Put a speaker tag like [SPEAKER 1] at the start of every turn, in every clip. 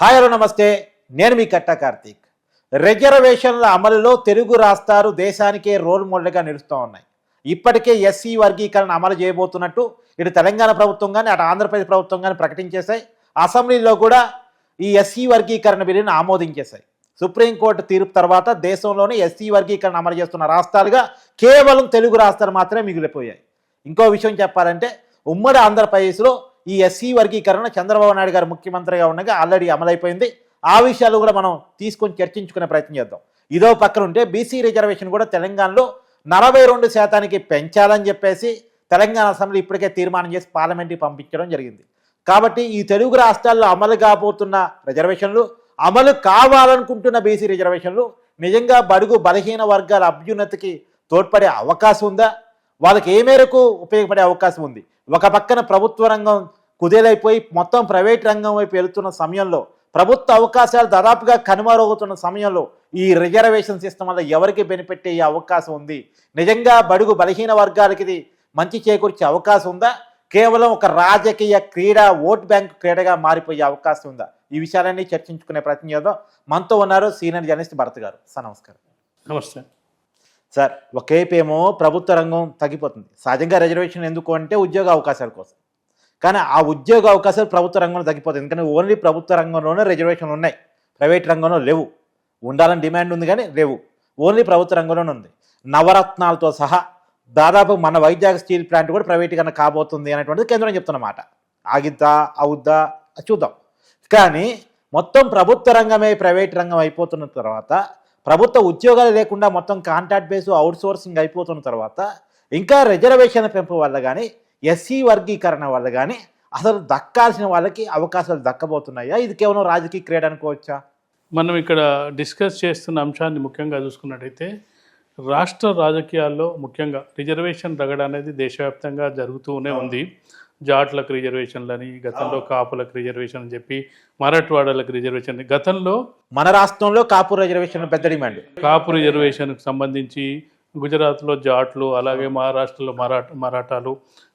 [SPEAKER 1] Hi hello నమస్తే. నేను మీ కట్ట కార్తీక్. రిజర్వేషన్ల అమలులో తెలుగు రాష్ట్రాలు దేశానికే రోల్ మోడల్గా నిలుస్తూ ఉన్నాయి. ఇప్పటికే ఎస్సీ వర్గీకరణ అమలు చేయబోతున్నట్టు ఇటు తెలంగాణ ప్రభుత్వం కానీ అటు ఆంధ్రప్రదేశ్ ప్రభుత్వం కానీ ప్రకటించేశాయి. అసెంబ్లీలో కూడా ఈ ఎస్సీ వర్గీకరణ బిల్లును ఆమోదించేశాయి. సుప్రీంకోర్టు తీర్పు తర్వాత దేశంలోనే ఎస్సీ వర్గీకరణ అమలు చేస్తున్న రాష్ట్రాలుగా కేవలం తెలుగు రాష్ట్రాలు మాత్రమే మిగిలిపోయాయి. ఇంకో విషయం చెప్పాలంటే ఉమ్మడి ఆంధ్రప్రదేశ్లో ఈ ఎస్సీ వర్గీకరణ చంద్రబాబు నాయుడు గారు ముఖ్యమంత్రిగా ఉండగా ఆల్రెడీ అమలైపోయింది. ఆ విషయాలు కూడా మనం తీసుకొని చర్చించుకునే ప్రయత్నం చేద్దాం. ఇదో పక్కన ఉంటే బీసీ రిజర్వేషన్ కూడా తెలంగాణలో నలభై రెండు శాతానికి పెంచాలని చెప్పేసి తెలంగాణ అసెంబ్లీ ఇప్పటికే తీర్మానం చేసి పార్లమెంట్కి పంపించడం జరిగింది. కాబట్టి ఈ తెలుగు రాష్ట్రాల్లో అమలు కాబోతున్న రిజర్వేషన్లు అమలు కావాలనుకుంటున్న బీసీ రిజర్వేషన్లు నిజంగా బడుగు బలహీన వర్గాల అభ్యున్నతికి తోడ్పడే అవకాశం ఉందా? వాళ్ళకి ఏ మేరకు ఉపయోగపడే అవకాశం ఉంది? ఒక పక్కన ప్రభుత్వ రంగం కుదేలైపోయి మొత్తం ప్రైవేట్ రంగం వైపు వెళుతున్న సమయంలో ప్రభుత్వ అవకాశాలు దాదాపుగా కనుమరుగవుతున్న సమయంలో ఈ రిజర్వేషన్ సిస్టమ్ వల్ల ఎవరికి బెనిఫిట్ అయ్యే అవకాశం ఉంది? నిజంగా బడుగు బలహీన వర్గాలకి ఇది మంచి చేకూర్చే అవకాశం ఉందా? కేవలం ఒక రాజకీయ క్రీడ ఓట్ బ్యాంక్ క్రీడగా మారిపోయే అవకాశం ఉందా? ఈ విషయాలన్నీ చర్చించుకునే ప్రయత్నం చేద్దాం. మనతో ఉన్నారు సీనియర్ జర్నలిస్ట్ భరత్ గారు. సార్ నమస్కారం.
[SPEAKER 2] నమస్తే.
[SPEAKER 1] సార్ ఒకేపు ఏమో ప్రభుత్వ రంగం తగ్గిపోతుంది. సహజంగా రిజర్వేషన్ ఎందుకు అంటే ఉద్యోగ అవకాశాల కోసం. కానీ ఆ ఉద్యోగ అవకాశాలు ప్రభుత్వ రంగంలో తగ్గిపోతుంది ఎందుకంటే ఓన్లీ ప్రభుత్వ రంగంలోనే రిజర్వేషన్లు ఉన్నాయి. ప్రైవేట్ రంగంలో లేవు. ఉండాలని డిమాండ్ ఉంది కానీ లేవు. ఓన్లీ ప్రభుత్వ రంగంలోనే ఉంది. నవరత్నాలతో సహా దాదాపు మన వైజాగ్ స్టీల్ ప్లాంట్ కూడా ప్రైవేట్గా కాబోతుంది అనేటువంటిది కేంద్రం చెప్తున్నమాట. ఆగిద్దా అవుద్దా చూద్దాం. కానీ మొత్తం ప్రభుత్వ రంగమే ప్రైవేట్ రంగం అయిపోతున్న తర్వాత ప్రభుత్వ ఉద్యోగాలు లేకుండా మొత్తం కాంట్రాక్ట్ బేస్ అవుట్ సోర్సింగ్ అయిపోతున్న తర్వాత ఇంకా రిజర్వేషన్ పెంపు వల్ల కానీ ఎస్సీ వర్గీకరణ వల్ల కానీ అసలు దక్కాల్సిన వాళ్ళకి అవకాశాలు దక్కబోతున్నాయా? ఇది కేవలం రాజకీయ క్రీడ అనుకోవచ్చా?
[SPEAKER 2] మనం ఇక్కడ డిస్కస్ చేస్తున్న అంశాన్ని ముఖ్యంగా చూసుకున్నట్టయితే రాష్ట్ర రాజకీయాల్లో ముఖ్యంగా రిజర్వేషన్ రగడ అనేది దేశవ్యాప్తంగా జరుగుతూనే ఉంది. జాట్లకు రిజర్వేషన్లని గతంలో కాపులకు రిజర్వేషన్ అని చెప్పి మరాఠవాడలకు రిజర్వేషన్ గతంలో
[SPEAKER 1] మన రాష్ట్రంలో కాపు రిజర్వేషన్ పెద్ద డిమాండ్.
[SPEAKER 2] కాపు రిజర్వేషన్కి సంబంధించి గుజరాత్లో జాట్లు అలాగే మహారాష్ట్రలో మరాఠ మరాఠాలు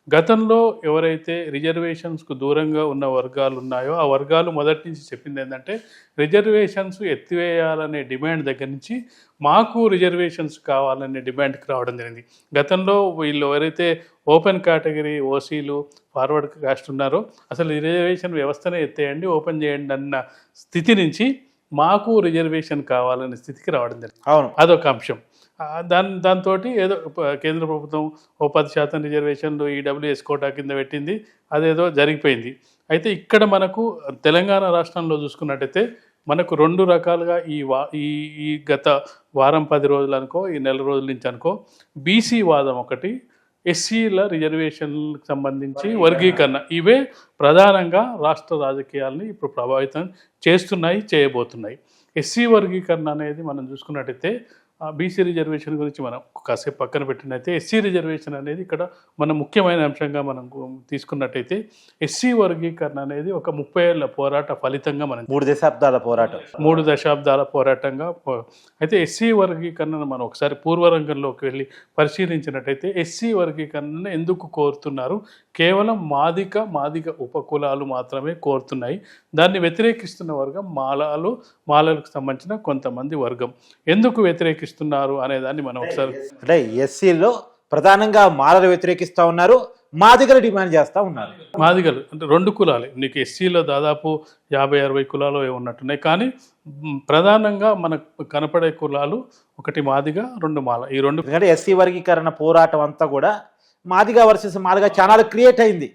[SPEAKER 2] గతంలో ఎవరైతే రిజర్వేషన్స్కు దూరంగా ఉన్న వర్గాలు ఉన్నాయో ఆ వర్గాలు మొదటి నుంచి చెప్పింది ఏంటంటే రిజర్వేషన్స్ ఎత్తివేయాలనే డిమాండ్ దగ్గర నుంచి మాకు రిజర్వేషన్స్ కావాలనే డిమాండ్కి రావడం జరిగింది. గతంలో వీళ్ళు ఎవరైతే ఓపెన్ కేటగిరీ ఓసీలు ఫార్వర్డ్ కాస్ట్ ఉన్నారో అసలు రిజర్వేషన్ వ్యవస్థనే ఎత్తేయండి ఓపెన్ చేయండి అన్న స్థితి నుంచి మాకు రిజర్వేషన్ కావాలనే స్థితికి రావడం జరిగింది.
[SPEAKER 1] అవును.
[SPEAKER 2] అదొక అంశం. దాని దాంతో ఏదో కేంద్ర ప్రభుత్వం ఓ పది శాతం రిజర్వేషన్లు ఈడబ్ల్యూఎస్ కోటా కింద పెట్టింది అదేదో జరిగిపోయింది. అయితే ఇక్కడ మనకు తెలంగాణ రాష్ట్రంలో చూసుకున్నట్టయితే మనకు రెండు రకాలుగా ఈ వా ఈ ఈ గత వారం పది రోజులు అనుకో ఈ నెల రోజుల నుంచి అనుకో బీసీ వాదం ఒకటి ఎస్సీల రిజర్వేషన్లకు సంబంధించి వర్గీకరణ. ఇవే ప్రధానంగా రాష్ట్ర రాజకీయాల్ని ఇప్పుడు ప్రభావితం చేస్తున్నాయి చేయబోతున్నాయి. ఎస్సీ వర్గీకరణ అనేది మనం చూసుకున్నట్టయితే బీసీ రిజర్వేషన్ గురించి మనం కాసేపు పక్కన పెట్టినైతే ఎస్సీ రిజర్వేషన్ అనేది ఇక్కడ మన ముఖ్యమైన అంశంగా మనం తీసుకున్నట్టయితే ఎస్సీ వర్గీకరణ అనేది ఒక ముప్పై ఏళ్ళ పోరాట ఫలితంగా మనం
[SPEAKER 1] మూడు దశాబ్దాల పోరాటం.
[SPEAKER 2] మూడు దశాబ్దాల పోరాటంగా అయితే ఎస్సీ వర్గీకరణను మనం ఒకసారి పూర్వరంగంలోకి వెళ్ళి పరిశీలించినట్టయితే ఎస్సీ వర్గీకరణను ఎందుకు కోరుతున్నారు? కేవలం మాదిక మాదిక ఉపకులాలు మాత్రమే కోరుతున్నాయి. దాన్ని వ్యతిరేకిస్తున్న వర్గం మాలాలు మాలలకు సంబంధించిన కొంతమంది వర్గం. ఎందుకు వ్యతిరేకిస్తున్నారు అనేదాన్ని మనం ఒకసారి
[SPEAKER 1] అంటే ఎస్సీలో ప్రధానంగా మాలలు వ్యతిరేకిస్తూ ఉన్నారు మాదిగలు డిమాండ్ చేస్తూ ఉన్నారు.
[SPEAKER 2] మాదిగలు అంటే రెండు కులాలే. నీకు ఎస్సీలో దాదాపు యాభై అరవై కులాలు ఉన్నట్టున్నాయి. కానీ ప్రధానంగా మనకు కనపడే కులాలు ఒకటి మాదిగ రెండు మాల. ఈ రెండు
[SPEAKER 1] ఎందుకంటే ఎస్సీ వర్గీకరణ పోరాటం అంతా కూడా Madiga versus Madiga channel create అయింది.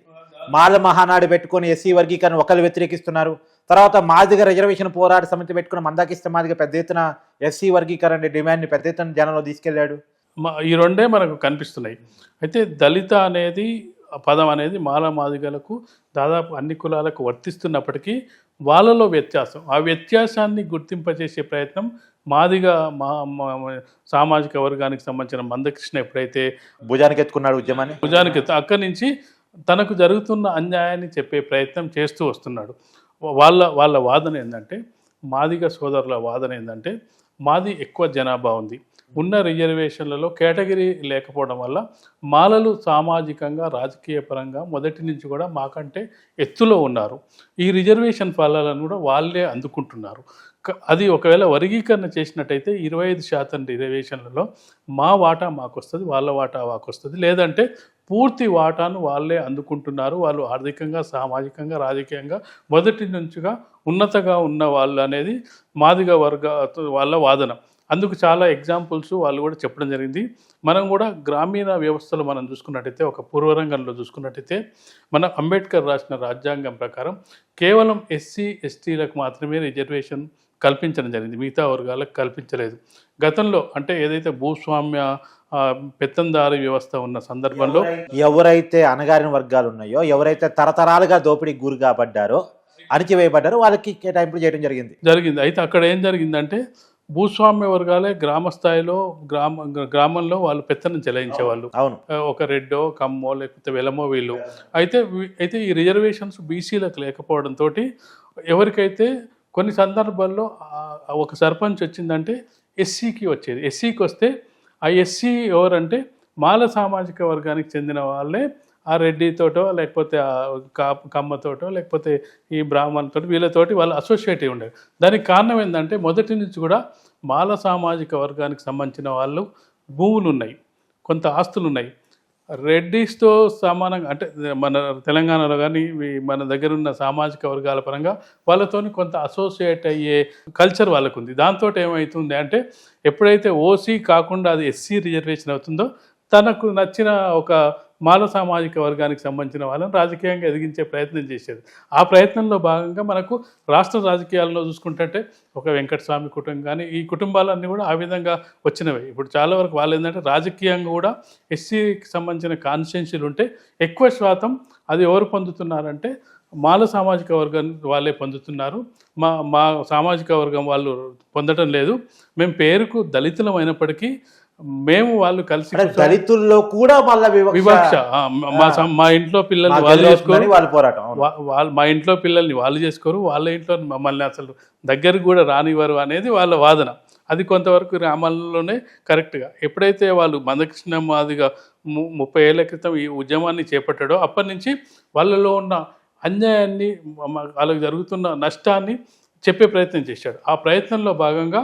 [SPEAKER 1] మాల మహానాడు పెట్టుకొని ఎస్సీ వర్గీకరణ ఒకరు వ్యతిరేకిస్తున్నారు. తర్వాత మాదిగ రిజర్వేషన్ పోరాట సమితి పెట్టుకుని మందాకిస్తే మాదిగ పెద్ద ఎత్తున ఎస్సీ వర్గీకరణ డిమాండ్ని పెద్ద ఎత్తున జనంలో
[SPEAKER 2] తీసుకెళ్ళాడు. ఈ రెండే మనకు కనిపిస్తున్నాయి. అయితే దళిత అనేది పదం అనేది మాల మాదిగలకు దాదాపు అన్ని కులాలకు వర్తిస్తున్నప్పటికీ వాళ్ళలో వ్యత్యాసం. ఆ వ్యత్యాసాన్ని గుర్తింపజేసే ప్రయత్నం మాదిగా మా సామాజిక వర్గానికి సంబంధించిన మందకృష్ణ ఎప్పుడైతే
[SPEAKER 1] భుజానికి ఎత్తుకున్నాడు ఉద్యమాన్ని?
[SPEAKER 2] భుజానికి ఎత్తు- అక్కడి నుంచి తనకు జరుగుతున్న అన్యాయాన్ని చెప్పే ప్రయత్నం చేస్తూ వస్తున్నాడు. వాళ్ళ వాళ్ళ వాదన ఏంటంటే మాదిగ సోదరుల వాదన ఏంటంటే మాది ఎక్కువ జనాభా ఉంది. ఉన్న రిజర్వేషన్లలో కేటగిరీ లేకపోవడం వల్ల మాలలు సామాజికంగా రాజకీయ పరంగా మొదటి నుంచి కూడా మాకంటే ఎత్తులో ఉన్నారు. ఈ రిజర్వేషన్ ఫలాలను కూడా వాళ్ళే అందుకుంటున్నారు. అది ఒకవేళ వర్గీకరణ చేసినట్టయితే ఇరవై ఐదు శాతం రిజర్వేషన్లలో మా వాటా మాకు వస్తుంది వాళ్ళ వాటా మాకు వస్తుంది లేదంటే పూర్తి వాటాను వాళ్ళే అందుకుంటున్నారు. వాళ్ళు ఆర్థికంగా సామాజికంగా రాజకీయంగా మొదటి నుంచిగా ఉన్నతగా ఉన్న వాళ్ళు అనేది మాదిగ వర్గ వాళ్ళ వాదన. అందుకు చాలా ఎగ్జాంపుల్స్ వాళ్ళు కూడా చెప్పడం జరిగింది. మనం కూడా గ్రామీణ వ్యవస్థలో మనం చూసుకున్నట్టయితే ఒక పూర్వరంగంలో చూసుకున్నట్టయితే మన అంబేద్కర్ రాసిన రాజ్యాంగం ప్రకారం కేవలం ఎస్సీ ఎస్టీలకు మాత్రమే రిజర్వేషన్ కల్పించడం జరిగింది. మిగతా వర్గాలకు కల్పించలేదు. గతంలో అంటే ఏదైతే భూస్వామ్య పెత్తందారి వ్యవస్థ ఉన్న సందర్భంలో
[SPEAKER 1] ఎవరైతే అణగారిన వర్గాలు ఉన్నాయో ఎవరైతే తరతరాలుగా దోపిడీకి గురి కాబడ్డారో అణిచివేయబడ్డారో వాళ్ళకి కేటాయింపులు చేయడం జరిగింది.
[SPEAKER 2] జరిగింది. అయితే అక్కడ ఏం జరిగిందంటే భూస్వామ్య వర్గాలే గ్రామ స్థాయిలో గ్రామ గ్రామంలో వాళ్ళు పెత్తనం చెలాయించేవాళ్ళు.
[SPEAKER 1] అవును.
[SPEAKER 2] ఒక రెడ్డో కమ్మో లేకపోతే వెలమో వీళ్ళు. అయితే అయితే ఈ రిజర్వేషన్స్ బీసీలకు లేకపోవడంతో ఎవరికైతే కొన్ని సందర్భాల్లో ఒక సర్పంచ్ వచ్చిందంటే ఎస్సీకి వచ్చేది. ఎస్సీకి వస్తే ఆ ఎస్సీ ఎవరంటే మాల సామాజిక వర్గానికి చెందిన వాళ్ళే ఆ రెడ్డితోటో లేకపోతే ఆ కా కమ్మతోటో లేకపోతే ఈ బ్రాహ్మణతో వీళ్ళతోటి వాళ్ళు అసోసియేట్ అయి ఉండేది. దానికి కారణం ఏంటంటే మొదటి నుంచి కూడా మాల సామాజిక వర్గానికి సంబంధించిన వాళ్ళు భూములు ఉన్నాయి కొంత ఆస్తులు ఉన్నాయి రెడ్డిస్తో సమానంగా అంటే మన తెలంగాణలో కానీ మన దగ్గర ఉన్న సామాజిక వర్గాల పరంగా వాళ్ళతోని కొంత అసోసియేట్ అయ్యే కల్చర్ వాళ్ళకు ఉంది దాంతో ఏమవుతుంది అంటే ఎప్పుడైతే ఓసీ కాకుండా అది ఎస్సీ రిజర్వేషన్ అవుతుందో తనకు నచ్చిన ఒక మాల సామాజిక వర్గానికి సంబంధించిన వాళ్ళని రాజకీయంగా ఎదిగించే ప్రయత్నం చేసేది. ఆ ప్రయత్నంలో భాగంగా మనకు రాష్ట్ర రాజకీయాల్లో చూసుకుంటే ఒక వెంకటస్వామి కుటుంబం కానీ ఈ కుటుంబాలన్నీ కూడా ఆ విధంగా వచ్చినవి. ఇప్పుడు చాలా వరకు వాళ్ళు ఏంటంటే రాజకీయంగా కూడా ఎస్సీకి సంబంధించిన కాన్స్టిట్యున్సీలు ఉంటే ఎక్కువ శాతం అది ఎవరు పొందుతున్నారంటే మాల సామాజిక వర్గం వాళ్ళే పొందుతున్నారు. మా మా సామాజిక వర్గం వాళ్ళు పొందడం లేదు. మేము పేరుకు దళితులం అయినప్పటికీ మేము వాళ్ళు కలిసి
[SPEAKER 1] దళితుల్లో కూడా మళ్ళీ
[SPEAKER 2] వివక్ష మా- ఇంట్లో పిల్లల్ని వాళ్ళు చేసుకోరు.
[SPEAKER 1] వాళ్ళ పోరాటం
[SPEAKER 2] వాళ్ళ మా ఇంట్లో పిల్లల్ని వాళ్ళు చేసుకోరు. వాళ్ళ ఇంట్లో మమ్మల్ని అసలు దగ్గరికి కూడా రానివ్వరు అనేది వాళ్ళ వాదన. అది కొంతవరకు గ్రామాల్లోనే కరెక్ట్గా ఎప్పుడైతే వాళ్ళు మందకృష్ణ మాదిగా ముప్పై ఏళ్ళ క్రితం ఈ ఉద్యమాన్ని చేపట్టాడో అప్పటి నుంచి వాళ్ళలో ఉన్న అన్యాయాన్ని వాళ్ళకి జరుగుతున్న నష్టాన్ని చెప్పే ప్రయత్నం చేశాడు. ఆ ప్రయత్నంలో భాగంగా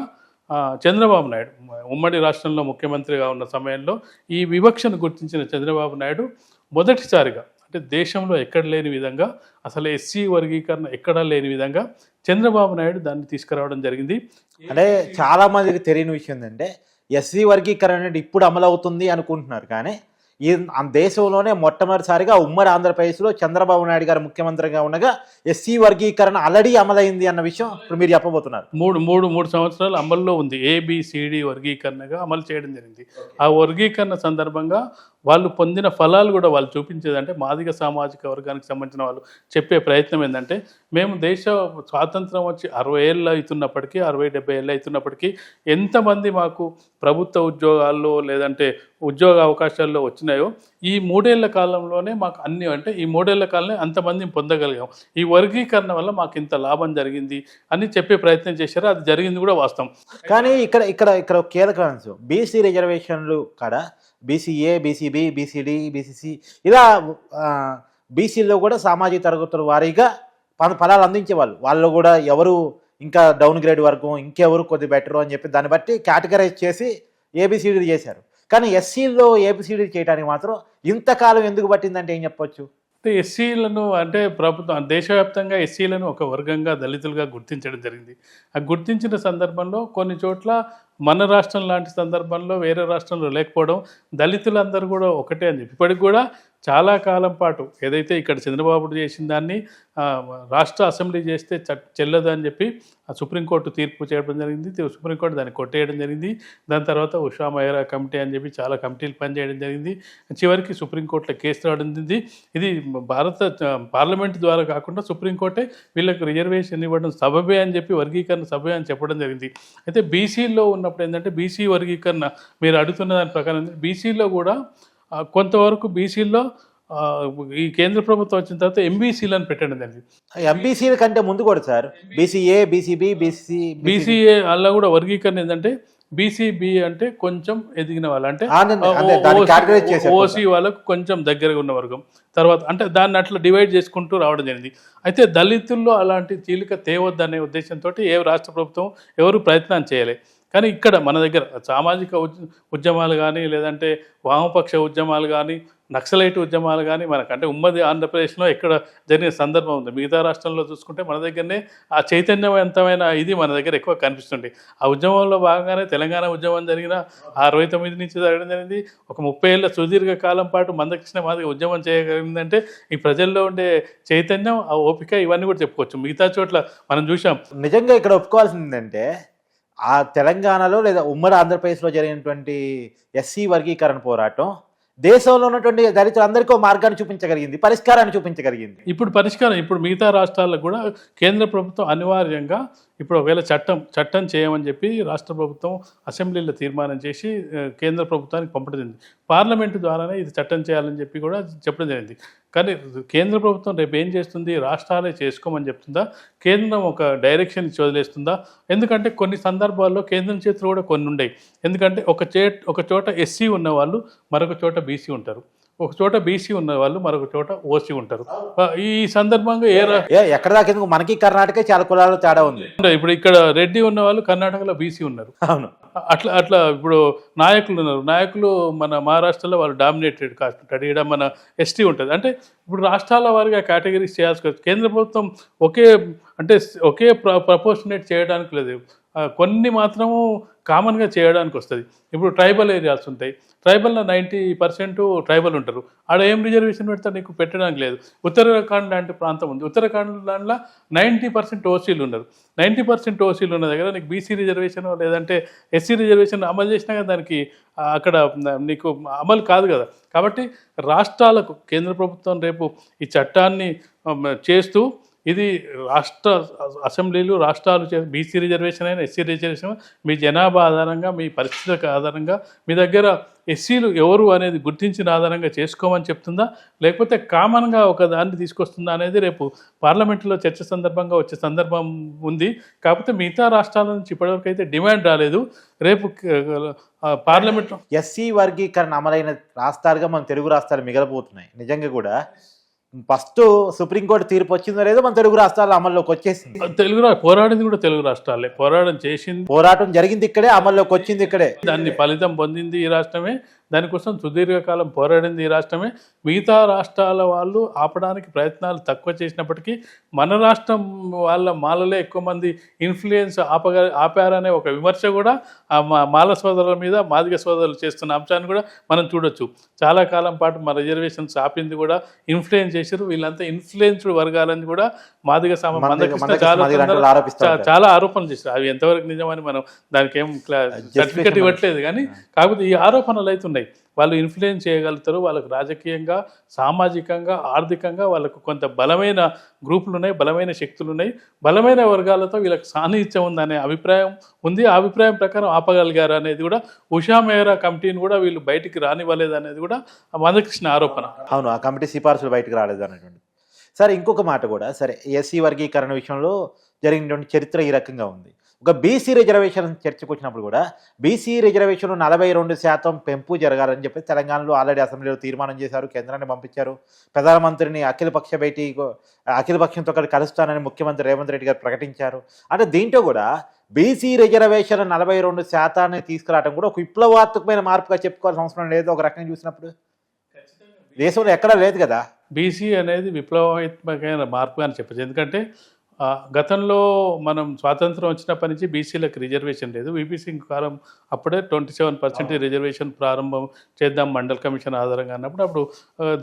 [SPEAKER 2] చంద్రబాబు నాయుడు ఉమ్మడి రాష్ట్రంలో ముఖ్యమంత్రిగా ఉన్న సమయంలో ఈ వివక్షను గుర్తించిన చంద్రబాబు నాయుడు మొదటిసారిగా అంటే దేశంలో ఎక్కడ లేని విధంగా అసలు ఎస్సీ వర్గీకరణ ఎక్కడా లేని విధంగా చంద్రబాబు నాయుడు దాన్ని తీసుకురావడం జరిగింది.
[SPEAKER 1] అంటే చాలామందికి తెలియని విషయం ఏంటంటే ఎస్సీ వర్గీకరణ అనేది ఇప్పుడు అమలు అవుతుంది అనుకుంటున్నారు. కానీ ఈ ఆ దేశంలోనే మొట్టమొదటిసారిగా ఉమ్మడి ఆంధ్రప్రదేశ్లో చంద్రబాబు నాయుడు గారు ముఖ్యమంత్రిగా ఉండగా ఎస్సీ వర్గీకరణ ఆల్రెడీ అమలైంది అన్న విషయం ఇప్పుడు మీరు చెప్పబోతున్నారు.
[SPEAKER 2] మూడు మూడు మూడు సంవత్సరాలు అమల్లో ఉంది. ఏబిసిడి వర్గీకరణగా అమలు చేయడం జరిగింది. ఆ వర్గీకరణ సందర్భంగా వాళ్ళు పొందిన ఫలాలు కూడా వాళ్ళు చూపించేదంటే మాదిగ సామాజిక వర్గానికి సంబంధించిన వాళ్ళు చెప్పే ప్రయత్నం ఏంటంటే మేము దేశ స్వాతంత్రం వచ్చి అరవై ఏళ్ళు అవుతున్నప్పటికీ అరవై డెబ్బై ఏళ్ళు అవుతున్నప్పటికీ ఎంతమంది మాకు ప్రభుత్వ ఉద్యోగాల్లో లేదంటే ఉద్యోగ అవకాశాల్లో వచ్చినాయో ఈ మూడేళ్ళ కాలంలోనే మాకు అన్ని అంటే ఈ మూడేళ్ళ కాలంలో అంతమందిని పొందగలిగాం. ఈ వర్గీకరణ వల్ల మాకు ఇంత లాభం జరిగింది అని చెప్పే ప్రయత్నం చేశారు. అది జరిగింది కూడా వాస్తవం.
[SPEAKER 1] కానీ ఇక్కడ ఇక్కడ ఇక్కడ కీలక అంశం. బీసీ రిజర్వేషన్లు కాడ? బీసీఏ బీసీబీ బీసీడి బీసీసీ ఇలా బీసీలో కూడా సామాజిక తరగతుల వారీగా పద ఫలాలు అందించేవాళ్ళు. వాళ్ళు కూడా ఎవరు ఇంకా డౌన్ గ్రేడ్ వర్గం ఇంకెవరు కొద్ది బెటర్ అని చెప్పి దాన్ని బట్టి కేటగరైజ్ చేసి ఏబిసిడి చేశారు. కానీ ఎస్సీలో ఏబిసిడి చేయడానికి మాత్రం ఇంతకాలం ఎందుకు పట్టిందంటే ఏం చెప్పొచ్చు?
[SPEAKER 2] ఎస్సీలను అంటే ప్రభుత్వం దేశవ్యాప్తంగా ఎస్సీలను ఒక వర్గంగా దళితులుగా గుర్తించడం జరిగింది. ఆ గుర్తించిన సందర్భంలో కొన్ని చోట్ల మన రాష్ట్రం లాంటి సందర్భంలో వేరే రాష్ట్రంలో లేకపోవడం దళితులందరూ కూడా ఒకటే అని చెప్పి. ఇప్పటికి కూడా చాలా కాలం పాటు ఏదైతే ఇక్కడ చంద్రబాబు చేసిన దాన్ని రాష్ట్ర అసెంబ్లీ చేస్తే చెల్లదు అని చెప్పి సుప్రీంకోర్టు తీర్పు చేయడం జరిగింది. సుప్రీంకోర్టు దాన్ని కొట్టేయడం జరిగింది. దాని తర్వాత ఉషా మహిరా కమిటీ అని చెప్పి చాలా కమిటీలు పనిచేయడం జరిగింది. చివరికి సుప్రీంకోర్టులో కేసు రావడం జరిగింది. ఇది భారత పార్లమెంట్ ద్వారా కాకుండా సుప్రీంకోర్టే వీళ్ళకి రిజర్వేషన్ ఇవ్వడం సభవే అని చెప్పి వర్గీకరణ సభవే అని చెప్పడం జరిగింది. అయితే బీసీలో ఉన్నప్పుడు ఏంటంటే బీసీ వర్గీకరణ మీరు అడుగుతున్న దాని ప్రకారం బీసీలో కూడా కొంతవరకు బీసీలో ఈ కేంద్ర ప్రభుత్వం వచ్చిన తర్వాత ఎంబీసీలను పెట్టడం జరిగింది
[SPEAKER 1] ఎంబీసీల కంటే ముందు కూడా sir BCA BCB BC
[SPEAKER 2] BCA అలా కూడా వర్గీకరణ ఏంటంటే బీసీబీ అంటే కొంచెం ఎదిగిన వాళ్ళు అంటే
[SPEAKER 1] దాన్ని
[SPEAKER 2] ఓసీ వాళ్ళకు కొంచెం దగ్గరగా ఉన్న వర్గం తర్వాత అంటే దాన్ని అట్లా డివైడ్ చేసుకుంటూ రావడం జరిగింది అయితే దళితుల్లో అలాంటి చీలిక తేవద్దనే ఉద్దేశంతో ఏ రాష్ట్ర ప్రభుత్వం ఎవరు ప్రయత్నం చేయలే కానీ ఇక్కడ మన దగ్గర సామాజిక ఉద్యమాలు కానీ లేదంటే వామపక్ష ఉద్యమాలు కానీ నక్సలైట్ ఉద్యమాలు కానీ మనకంటే ఉమ్మడి ఆంధ్రప్రదేశ్లో ఎక్కడ జరిగిన సందర్భం ఉంది. మిగతా రాష్ట్రంలో చూసుకుంటే మన దగ్గరనే ఆ చైతన్యవంతమైన ఇది మన దగ్గర ఎక్కువ కనిపిస్తుంది. ఆ ఉద్యమంలో భాగంగానే తెలంగాణ ఉద్యమం జరిగిన అరవై తొమ్మిది నుంచి జరగడం జరిగింది. ఒక ముప్పై ఏళ్ళ సుదీర్ఘ కాలం పాటు మందకృష్ణ మాదిరి ఉద్యమం చేయగలిగిందంటే ఈ ప్రజల్లో ఉండే చైతన్యం ఆ ఓపిక ఇవన్నీ కూడా చెప్పుకోవచ్చు. మిగతా చోట్ల మనం చూసాం
[SPEAKER 1] నిజంగా ఇక్కడ ఒప్పుకోవాల్సింది ఏంటంటే ఆ తెలంగాణలో లేదా ఉమ్మడి ఆంధ్రప్రదేశ్లో జరిగినటువంటి ఎస్సీ వర్గీకరణ పోరాటం దేశంలో ఉన్నటువంటి దళితులందరికీ ఒక మార్గాన్ని చూపించగలిగింది పరిష్కారాన్ని చూపించగలిగింది.
[SPEAKER 2] ఇప్పుడు పరిష్కారం ఇప్పుడు మిగతా రాష్ట్రాలకు కూడా కేంద్ర ప్రభుత్వం అనివార్యంగా ఇప్పుడు ఒకవేళ చట్టం చట్టం చేయమని చెప్పి రాష్ట్ర ప్రభుత్వం అసెంబ్లీలో తీర్మానం చేసి కేంద్ర ప్రభుత్వానికి పంపడం జరిగింది. పార్లమెంటు ద్వారానే ఇది చట్టం చేయాలని చెప్పి కూడా చెప్పడం జరిగింది. కానీ కేంద్ర ప్రభుత్వం రేపు ఏం చేస్తుంది? రాష్ట్రాలే చేసుకోమని చెప్తుందా? కేంద్రం ఒక డైరెక్షన్ ఇచ్చి వదిలేస్తుందా? ఎందుకంటే కొన్ని సందర్భాల్లో కేంద్రం చేతులు కూడా కొన్ని ఉండయి ఎందుకంటే ఒక చే ఒక చోట ఎస్సీ ఉన్న వాళ్ళు మరొక చోట బీసీ ఉంటారు. ఒక చోట బీసీ ఉన్న వాళ్ళు మరొక చోట ఓసీ ఉంటారు. ఈ సందర్భంగా ఏ రా-
[SPEAKER 1] ఎక్కడ దాకా మనకి కర్ణాటక చాలా కులాలు తేడా ఉంది.
[SPEAKER 2] ఇప్పుడు ఇక్కడ రెడ్డి ఉన్న వాళ్ళు కర్ణాటకలో బీసీ ఉన్నారు.
[SPEAKER 1] అవును.
[SPEAKER 2] అట్లా అట్లా ఇప్పుడు నాయకులు ఉన్నారు. నాయకులు మన మహారాష్ట్రలో వాళ్ళు డామినేటెడ్ కాస్ట్ ఉంటాడు ఇక్కడ మన ఎస్టీ ఉంటుంది. అంటే ఇప్పుడు రాష్ట్రాల వారిగా కేటగిరీస్ చేయాల్సి వస్తుంది. కేంద్ర ప్రభుత్వం ఒకే అంటే ఒకే ప్ర ప్రపోర్షనేట్ చేయడానికి లేదు. కొన్ని మాత్రము కామన్గా చేయడానికి వస్తుంది ఇప్పుడు ట్రైబల్ ఏరియాస్ ఉంటాయి. ట్రైబల్లో నైంటీ పర్సెంట్ ట్రైబల్ ఉంటారు. ఆడ ఏం రిజర్వేషన్ పెడతా నీకు? పెట్టడానికి లేదు. ఉత్తరాఖండ్ లాంటి ప్రాంతం ఉంది. ఉత్తరాఖండ్ దాంట్లో నైంటీ పర్సెంట్ ఓసీలు ఉన్నారు. నైంటీ పర్సెంట్ ఓసీలు ఉన్న దగ్గర నీకు బీసీ రిజర్వేషన్ లేదంటే ఎస్సీ రిజర్వేషన్ అమలు చేసినా కదా దానికి అక్కడ నీకు అమలు కాదు కదా. కాబట్టి రాష్ట్రాలకు కేంద్ర ప్రభుత్వం రేపు ఈ చట్టాన్ని చేస్తూ ఇది రాష్ట్ర అసెంబ్లీలు రాష్ట్రాలు చే బీసీ రిజర్వేషన్ అయినా ఎస్సీ రిజర్వేషన్ మీ జనాభా ఆధారంగా మీ పరిస్థితులకు ఆధారంగా మీ దగ్గర ఎస్సీలు ఎవరు అనేది గుర్తించిన ఆధారంగా చేసుకోమని చెప్తుందా? లేకపోతే కామన్గా ఒక దాన్ని తీసుకొస్తుందా అనేది రేపు పార్లమెంట్లో చర్చ సందర్భంగా వచ్చే సందర్భం ఉంది. కాకపోతే మిగతా రాష్ట్రాల నుంచి ఇప్పటివరకు అయితే డిమాండ్ రాలేదు. రేపు పార్లమెంట్ పార్లమెంట్లో
[SPEAKER 1] ఎస్సీ వర్గీకరణ అమలైన రాష్ట్రాలుగా మన తెలుగు రాష్ట్రాలు మిగలబోతున్నాయి నిజంగా కూడా ఫస్ట్ సుప్రీంకోర్టు తీర్పు వచ్చిందో లేదో మన తెలుగు రాష్ట్రాలు అమల్లోకి వచ్చేసింది.
[SPEAKER 2] తెలుగు పోరాడింది కూడా తెలుగు రాష్ట్రాలే. పోరాటం చేసింది.
[SPEAKER 1] పోరాటం జరిగింది ఇక్కడే అమల్లోకి వచ్చింది ఇక్కడే.
[SPEAKER 2] దాన్ని ఫలితం పొందింది ఈ రాష్ట్రమే. దానికోసం సుదీర్ఘకాలం పోరాడింది ఈ రాష్ట్రమే. మిగతా రాష్ట్రాల వాళ్ళు ఆపడానికి ప్రయత్నాలు తక్కువ చేసినప్పటికీ మన రాష్ట్రం వాళ్ళ మాలలో ఎక్కువ మంది ఇన్ఫ్లుయెన్స్ ఆపగ ఆపారనే ఒక విమర్శ కూడా మాల సోదరుల మీద మాదిగ సోదరులు చేస్తున్న అంశాన్ని కూడా మనం చూడొచ్చు. చాలా కాలం పాటు మా రిజర్వేషన్స్ ఆపింది కూడా ఇన్ఫ్లుయెన్స్ చేశారు. వీళ్ళంతా ఇన్ఫ్లుయెన్స్డ్ వర్గాలని కూడా మాదిగ సామ
[SPEAKER 1] మందకృష్ణ-
[SPEAKER 2] మందకృష్ణ
[SPEAKER 1] మందకృష్ణ
[SPEAKER 2] చాలా. చాలా ఆరోపణలు చేశారు. అవి ఎంతవరకు నిజమని మనం దానికి ఏం సర్టిఫికెట్ ఇవ్వట్లేదు. కానీ కాకపోతే ఈ ఆరోపణలు అవుతున్నాయి వాళ్ళు ఇన్ఫ్లుయెన్స్ చేయగలుగుతారు. వాళ్ళకు రాజకీయంగా సామాజికంగా ఆర్థికంగా వాళ్ళకు కొంత బలమైన గ్రూపులు ఉన్నాయి బలమైన శక్తులు ఉన్నాయి బలమైన వర్గాలతో వీళ్ళకి సాన్నిహిత్యం ఉందనే అభిప్రాయం ఉంది. ఆ అభిప్రాయం ప్రకారం ఆపగలిగారు అనేది కూడా ఉషా మేహరా కమిటీని కూడా వీళ్ళు బయటికి రానివ్వలేదు అనేది కూడా మందకృష్ణ ఆరోపణ.
[SPEAKER 1] అవును ఆ కమిటీ సిఫార్సులు బయటకు రాలేదు అనేటువంటి. సరే ఇంకొక మాట కూడా. సరే ఎస్సీ వర్గీకరణ విషయంలో జరిగినటువంటి చరిత్ర ఈ రకంగా ఉంది. ఒక బీసీ రిజర్వేషన్ చర్చకు వచ్చినప్పుడు కూడా బీసీ రిజర్వేషన్ నలభై రెండు శాతం పెంపు జరగాలని చెప్పి తెలంగాణలో ఆల్రెడీ అసెంబ్లీలో తీర్మానం చేశారు కేంద్రాన్ని పంపించారు. ప్రధానమంత్రిని అఖిలపక్ష భేటీ అఖిలపక్షంతో కలిసి కలుస్తానని ముఖ్యమంత్రి రేవంత్ రెడ్డి గారు ప్రకటించారు. అంటే దీంట్లో కూడా బీసీ రిజర్వేషన్ నలభై రెండు శాతాన్ని తీసుకురావడం కూడా ఒక విప్లవాత్మకమైన మార్పుగా చెప్పుకోవాల్సిన అవసరం లేదు ఒక రకంగా చూసినప్పుడు. దేశంలో ఎక్కడా లేదు కదా.
[SPEAKER 2] బీసీ అనేది విప్లవాత్మకమైన మార్పు అని చెప్పచ్చు. ఎందుకంటే గతంలో మనం స్వాతంత్రం వచ్చినప్పటి నుంచి బీసీలకు రిజర్వేషన్ లేదు. బీబీసీ కాలం అప్పుడే ట్వంటీ సెవెన్ పర్సెంట్ రిజర్వేషన్ ప్రారంభం చేద్దాం మండల్ కమిషన్ ఆధారంగా అన్నప్పుడు అప్పుడు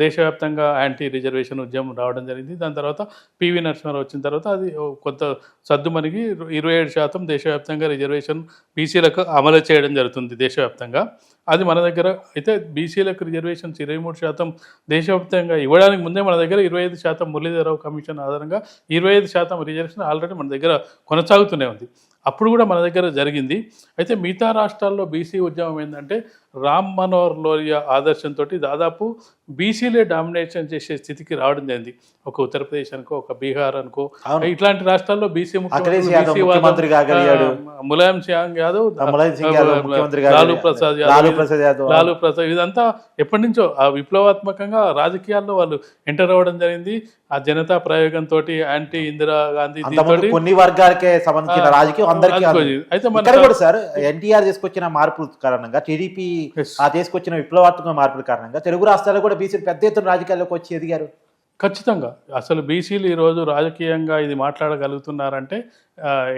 [SPEAKER 2] దేశవ్యాప్తంగా యాంటీ రిజర్వేషన్ ఉద్యమం రావడం జరిగింది. దాని తర్వాత పివి నరసింహారావు వచ్చిన తర్వాత అది కొంత సర్దుమణిగి ఇరవై ఏడు శాతం దేశవ్యాప్తంగా రిజర్వేషన్ బీసీలకు అమలు చేయడం జరుగుతుంది దేశవ్యాప్తంగా. అది మన దగ్గర అయితే బీసీలకు రిజర్వేషన్స్ ఇరవై మూడు శాతం దేశవ్యాప్తంగా ఇవ్వడానికి ముందే మన దగ్గర ఇరవై ఐదు శాతం మురళీధరరావు కమిషన్ ఆధారంగా ఇరవై ఐదు శాతం రిజర్వేషన్ ఆల్రెడీ మన దగ్గర కొనసాగుతూనే ఉంది. అప్పుడు కూడా మన దగ్గర జరిగింది. అయితే మిగతా రాష్ట్రాల్లో బీసీ ఉద్యమం ఏంటంటే రామ్ మనోహర్ లోహియా ఆదర్శంతో దాదాపు బీసీలే డామినేషన్ చేసే స్థితికి రావడం జరిగింది ఒక ఉత్తరప్రదేశ్ అనుకో ఒక బీహార్ అనుకో. ఇట్లాంటి రాష్ట్రాల్లో బీసీ. ములాయం సింగ్ యాదవ్ లాలూ. ప్రసాద్ యాదవ్ లాలూ ప్రసాద్ ఇదంతా ఎప్పటి నుంచో ఆ విప్లవాత్మకంగా రాజకీయాల్లో వాళ్ళు ఎంటర్ అవ్వడం జరిగింది ఆ జనతా ప్రయోగంతో యాంటీ ఇందిరా గాంధీ
[SPEAKER 1] కొన్ని వర్గాలకే సంబంధించిన రాజకీయం అందరికీ.
[SPEAKER 2] అయితే
[SPEAKER 1] సార్ ఎన్టీఆర్ తీసుకొచ్చిన మార్పుల కారణంగా టీడీపీ. ఆ తీసుకొచ్చిన విప్లవాత్మక మార్పుల కారణంగా తెలుగు రాష్ట్రాల్లో కూడా బీసీ పెద్ద ఎత్తున రాజకీయాల్లోకి వచ్చి ఎదిగారు.
[SPEAKER 2] ఖచ్చితంగా. అసలు బీసీలు ఈరోజు రాజకీయంగా ఇది మాట్లాడగలుగుతున్నారంటే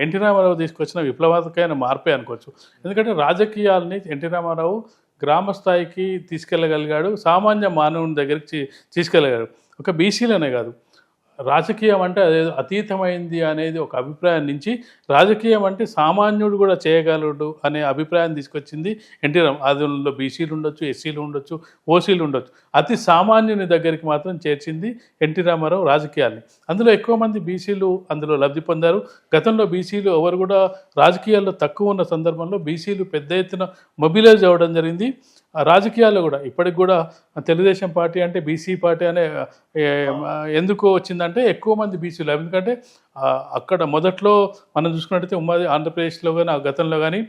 [SPEAKER 2] ఎన్టీ రామారావు తీసుకొచ్చిన విప్లవాత్మకమైన మార్పే అనుకోవచ్చు. ఎందుకంటే రాజకీయాల్ని ఎన్టీ రామారావు గ్రామ స్థాయికి తీసుకెళ్ళగలిగాడు సామాన్య మానవుని దగ్గరికి తీసుకెళ్ళగలిగాడు. ఒక బీసీలోనే కాదు. రాజకీయం అంటే అదేదో అతీతమైంది అనేది ఒక అభిప్రాయం నుంచి రాజకీయం అంటే సామాన్యుడు కూడా చేయగలడు అనే అభిప్రాయం తీసుకొచ్చింది ఎన్టీ రామ్. అందులో బీసీలు ఉండొచ్చు ఎస్సీలు ఉండొచ్చు ఓసీలు ఉండొచ్చు. అతి సామాన్యుని దగ్గరికి మాత్రం చేర్చింది ఎన్టీ రామారావు రాజకీయాల్ని అందులో ఎక్కువ మంది బీసీలు అందులో లబ్ధి పొందారు. గతంలో బీసీలు ఎవరు కూడా రాజకీయాల్లో తక్కువ ఉన్న సందర్భంలో బీసీలు పెద్ద ఎత్తున మొబిలైజ్ అవ్వడం జరిగింది. రాజకీయాల్లో కూడా ఇప్పటికి కూడా తెలుగుదేశం పార్టీ అంటే బీసీ పార్టీ అనే ఎందుకు వచ్చిందంటే ఎక్కువ మంది బీసీలు. ఎందుకంటే అక్కడ మొదట్లో మనం చూసుకున్నట్టయితే ఉమ్మడి ఆంధ్రప్రదేశ్లో కానీ ఆ గతంలో కానీ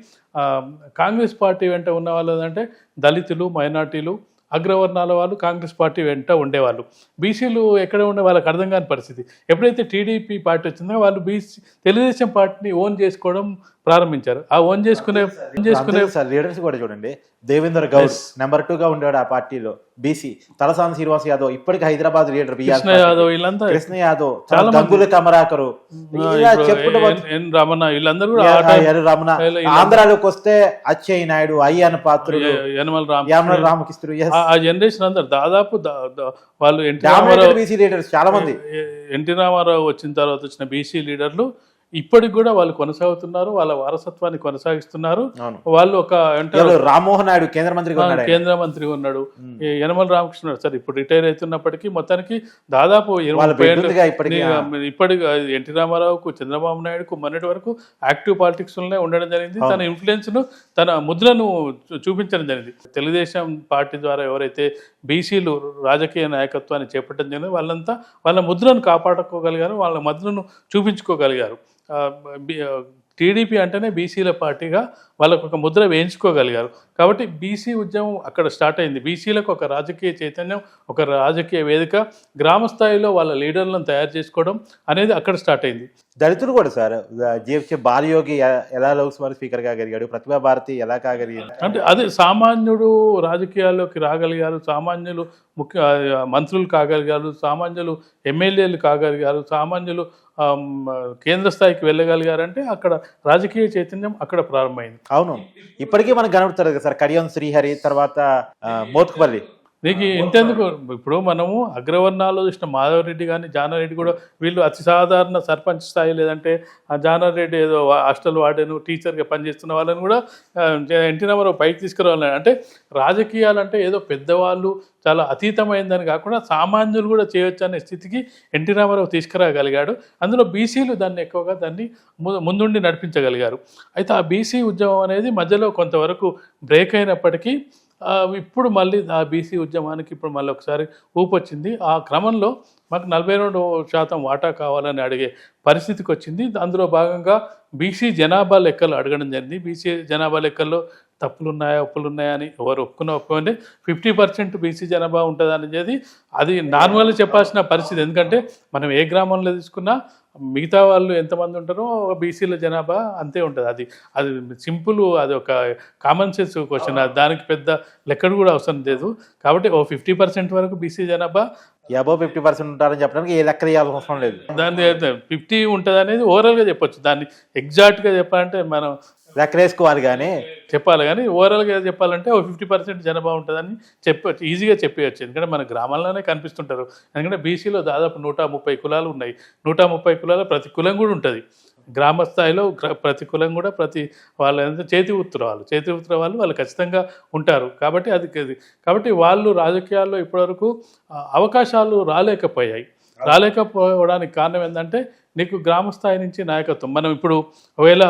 [SPEAKER 2] కాంగ్రెస్ పార్టీ వెంట ఉన్న వాళ్ళు అంటే దళితులు మైనార్టీలు అగ్రవర్ణాల వాళ్ళు కాంగ్రెస్ పార్టీ వెంట ఉండేవాళ్ళు. బీసీలు ఎక్కడ ఉండే వాళ్ళకి అర్థం కాని పరిస్థితి. ఎప్పుడైతే టీడీపీ పార్టీ వచ్చిందో వాళ్ళు బీసీ తెలుగుదేశం పార్టీని ఓన్ చేసుకోవడం ప్రారంభించారు. ఆ ఓన్ చేసుకునే ఓన్ చేసుకునే
[SPEAKER 1] సార్ లీడర్స్ కూడా చూడండి. దేవేందర్ గౌడ్ నెంబర్ టూ గా ఉండేవాడు ఆ పార్టీలో. బీసీ తలసాని శ్రీనివాస్ యాదవ్ ఇప్పటికి హైదరాబాద్ లీడర్
[SPEAKER 2] కృష్ణ యాదవ్ వీళ్ళంతా
[SPEAKER 1] కృష్ణ యాదవ్
[SPEAKER 2] చాలా.
[SPEAKER 1] గంగుల కమరాకరు
[SPEAKER 2] రమణ వీళ్ళందరూ
[SPEAKER 1] రమణ. ఆంధ్రాలోకి వస్తే అచ్చయ్య నాయుడు అయ్యన్న పాత్రుడు
[SPEAKER 2] యనమల
[SPEAKER 1] రామకృష్ణుడు.
[SPEAKER 2] ఆ- జనరేషన్ అందరు దాదాపు వాళ్ళు ఎన్టీ రామారావు
[SPEAKER 1] బీసీ లీడర్స్ చాలా మంది.
[SPEAKER 2] ఎన్టీ రామారావు వచ్చిన తర్వాత వచ్చిన బీసీ లీడర్లు ఇప్పటికి కూడా వాళ్ళు కొనసాగుతున్నారు వాళ్ళ వారసత్వాన్ని కొనసాగిస్తున్నారు. వాళ్ళు ఒక
[SPEAKER 1] రామ్మోహన్ నాయుడు కేంద్ర ఆయన.
[SPEAKER 2] కేంద్ర మంత్రి ఉన్నాడు. యనమల రామకృష్ణ సార్ ఇప్పుడు రిటైర్ అవుతున్నప్పటికీ మొత్తానికి దాదాపు
[SPEAKER 1] ఇప్పటికి
[SPEAKER 2] ఎన్టీ రామారావుకు చంద్రబాబు నాయుడుకు మొన్నటి వరకు యాక్టివ్ పాలిటిక్స్లోనే ఉండడం జరిగింది. తన ఇన్ఫ్లుయెన్స్ను తన ముద్రను చూపించడం జరిగింది. తెలుగుదేశం పార్టీ ద్వారా ఎవరైతే బీసీలు రాజకీయ నాయకత్వాన్ని చేపట్టడం జరిగింది వాళ్ళంతా వాళ్ళ ముద్రను కాపాడుకోగలిగారు వాళ్ళ ముద్రను చూపించుకోగలిగారు. టీడీపీ అంటేనే బీసీల పార్టీగా వాళ్ళకు ఒక ముద్ర వేయించుకోగలిగారు. కాబట్టి బీసీ ఉద్యమం అక్కడ స్టార్ట్ అయింది. బీసీలకు ఒక రాజకీయ చైతన్యం ఒక రాజకీయ వేదిక గ్రామ స్థాయిలో వాళ్ళ లీడర్లను తయారు చేసుకోవడం అనేది అక్కడ స్టార్ట్ అయింది.
[SPEAKER 1] దళితులు కూడా సార్ జీఎఫ్సీ బాలయోగి ఎలా లోక్సభ స్పీకర్ కాగలిగాడు ప్రతిభా భారతి ఎలా కాగలిగాడు
[SPEAKER 2] అంటే అదే సామాన్యుడు రాజకీయాల్లోకి రాగలిగారు సామాన్యులు ముఖ్య మంత్రులు కాగలిగారు సామాన్యులు ఎమ్మెల్యేలు కాగలిగారు సామాన్యులు కేంద్ర స్థాయికి వెళ్ళగలిగారంటే అక్కడ రాజకీయ చైతన్యం అక్కడ ప్రారంభమైంది.
[SPEAKER 1] అవును. ఇప్పటికీ మనకు కనబడుతుంది కదా సార్. కడియం శ్రీహరి తర్వాత మోత్కుపల్లి.
[SPEAKER 2] నీకు ఇంతెందుకు? ఇప్పుడు మనము అగ్రవర్ణాల్లో చూసిన మాధవరెడ్డి కానీ జానారెడ్డి కూడా వీళ్ళు అతి సాధారణ సర్పంచ్ స్థాయి లేదంటే ఆ జానారెడ్డి ఏదో హాస్టల్ వార్డెను టీచర్గా పనిచేస్తున్న వాళ్ళని కూడా ఎన్టీ రామారావు పైకి తీసుకురావాలని. అంటే రాజకీయాలంటే ఏదో పెద్దవాళ్ళు చాలా అతీతమైందని కాకుండా సామాన్యులు కూడా చేయొచ్చు అనే స్థితికి ఎన్టీ రామారావు తీసుకురాగలిగాడు. అందులో బీసీలు దాన్ని ఎక్కువగా దాన్ని ము- ముందుండి నడిపించగలిగారు. అయితే ఆ బీసీ ఉద్యమం అనేది మధ్యలో కొంతవరకు బ్రేక్ అయినప్పటికీ ఇప్పుడు మళ్ళీ ఆ బీసీ ఉద్యమానికి ఇప్పుడు మళ్ళీ ఒకసారి ఊపొచ్చింది ఆ క్రమంలో మాకు నలభై రెండు శాతం వాటా కావాలని అడిగే పరిస్థితికి వచ్చింది. అందులో భాగంగా బీసీ జనాభా లెక్కలు అడగడం జరిగింది. బీసీ జనాభా లెక్కల్లో తప్పులు ఉన్నాయా ఒప్పులు ఉన్నాయా అని ఎవరు ఒప్పుకున్నా ఒప్పుకోండి. ఫిఫ్టీ పర్సెంట్ బీసీ జనాభా ఉంటుంది అనేది అది నార్మల్గా చెప్పాల్సిన పరిస్థితి. ఎందుకంటే మనం ఏ గ్రామంలో తీసుకున్నా మిగతా వాళ్ళు ఎంతమంది ఉంటారో బీసీల జనాభా అంతే ఉంటుంది. అది అది సింపుల్ అది ఒక కామన్ సెన్స్ క్వశ్చన్ దానికి పెద్ద లెక్కడు కూడా అవసరం లేదు. కాబట్టి ఓ ఫిఫ్టీ పర్సెంట్ వరకు బీసీ జనాభా.
[SPEAKER 1] అబౌవ్ ఫిఫ్టీ పర్సెంట్ ఉంటారని చెప్పడానికి ఏ లెక్క తీయాల్సిన అవసరం లేదు.
[SPEAKER 2] దాన్ని ఫిఫ్టీ ఉంటుంది అనేది ఓవరాల్గా చెప్పొచ్చు. దాన్ని ఎగ్జాక్ట్గా చెప్పాలంటే మనం
[SPEAKER 1] లెక్కలేసుకోవాలి కానీ
[SPEAKER 2] చెప్పాలి కానీ ఓవరాల్గా చెప్పాలంటే ఓ ఫిఫ్టీ పర్సెంట్ జనాభా ఉంటుందని చెప్పచ్చు ఈజీగా చెప్పేయచ్చు. ఎందుకంటే మన గ్రామాల్లోనే కనిపిస్తుంటారు. ఎందుకంటే బీసీలో దాదాపు నూట ముప్పై కులాలు ఉన్నాయి. నూట ముప్పై కులాల ప్రతి కులం కూడా ఉంటుంది. గ్రామ స్థాయిలో ప్రతి కులం కూడా ప్రతి వాళ్ళ చేతి వృత్తుల వాళ్ళు చేతి ఉత్తర వాళ్ళు వాళ్ళు ఖచ్చితంగా ఉంటారు. కాబట్టి అది కాబట్టి వాళ్ళు రాజకీయాల్లో ఇప్పటివరకు అవకాశాలు రాలేకపోయాయి. రాలేకపోవడానికి కారణం ఏంటంటే నీకు గ్రామ స్థాయి నుంచి నాయకత్వం. మనం ఇప్పుడు ఒకవేళ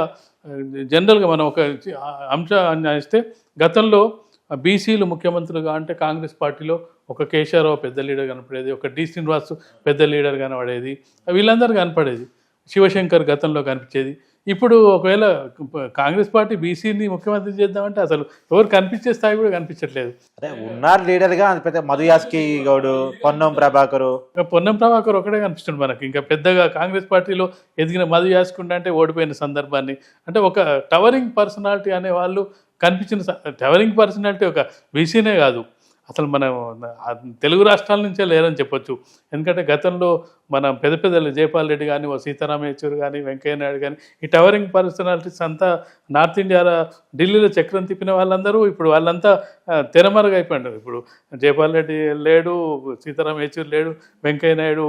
[SPEAKER 2] జనరల్గా మనం ఒక అంశాన్ని ఇస్తే గతంలో బీసీలు ముఖ్యమంత్రులుగా అంటే కాంగ్రెస్ పార్టీలో ఒక కేశవరావు పెద్ద లీడర్ కనపడేది ఒక డి శ్రీనివాస్ పెద్ద లీడర్ కనపడేది వీళ్ళందరూ కనపడేది. శివశంకర్ గతంలో కనిపించేది. ఇప్పుడు ఒకవేళ కాంగ్రెస్ పార్టీ బీసీని ముఖ్యమంత్రి చేద్దామంటే అసలు ఎవరు కనిపించే స్థాయి కూడా కనిపించట్లేదు.
[SPEAKER 1] అదే ఉన్నారు లీడర్గా అది పెద్ద మధు యాస్కి గౌడు పొన్నం ప్రభాకరు.
[SPEAKER 2] పొన్నం ప్రభాకర్ ఒకటే కనిపిస్తుంది మనకి. ఇంకా పెద్దగా కాంగ్రెస్ పార్టీలో ఎదిగిన మధు యాసుకుంటే అంటే ఓడిపోయిన సందర్భాన్ని. అంటే ఒక టవరింగ్ పర్సనాలిటీ అనే వాళ్ళు కనిపించిన టవరింగ్ పర్సనాలిటీ ఒక బీసీనే కాదు. అసలు మనం తెలుగు రాష్ట్రాల నుంచే లేరని చెప్పొచ్చు. ఎందుకంటే గతంలో మన పెద్ద పెద్దలు జయపాల్ రెడ్డి కానీ ఓ సీతారాం యేచూరి కానీ వెంకయ్య నాయుడు కానీ ఈ టవరింగ్ పర్సనాలిటీస్ అంతా నార్త్ ఇండియాలో ఢిల్లీలో చక్రం తిప్పిన వాళ్ళందరూ ఇప్పుడు వాళ్ళంతా ఆ, తెరమరుగైపోయినారు ఇప్పుడు జయపాల్ రెడ్డి లేడు సీతారాం యేచూరి లేడు వెంకయ్య నాయుడు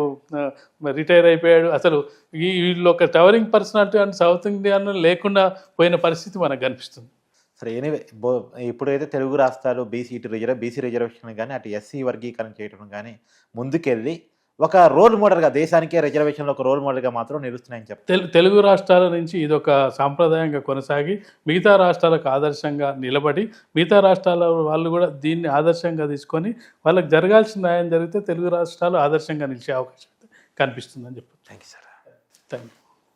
[SPEAKER 2] రిటైర్ అయిపోయాడు. అసలు ఈ వీళ్ళు ఒక టవరింగ్ పర్సనాలిటీ అంటే సౌత్ ఇండియాను లేకుండా పోయిన పరిస్థితి మనకు కనిపిస్తుంది.
[SPEAKER 1] సరే ఎనీవే బో ఇప్పుడైతే తెలుగు రాష్ట్రాలు బీసీ ఇటు రిజర్వ్ బీసీ రిజర్వేషన్ కానీ అటు ఎస్సీ వర్గీకరణ చేయడం కానీ ముందుకెళ్ళి ఒక రోల్ మోడల్గా దేశానికే రిజర్వేషన్లో ఒక రోల్ మోడల్గా మాత్రం నిలుస్తున్నాయని
[SPEAKER 2] తెలు తెలుగు రాష్ట్రాల నుంచి ఇదొక సాంప్రదాయంగా కొనసాగి మిగతా రాష్ట్రాలకు ఆదర్శంగా నిలబడి మిగతా రాష్ట్రాల వాళ్ళు కూడా దీన్ని ఆదర్శంగా తీసుకొని వాళ్ళకి జరగాల్సిన న్యాయం జరిగితే తెలుగు రాష్ట్రాలు ఆదర్శంగా నిలిచే అవకాశం కనిపిస్తుందని చెప్పచ్చు.
[SPEAKER 1] Thank you sir.
[SPEAKER 2] Thank you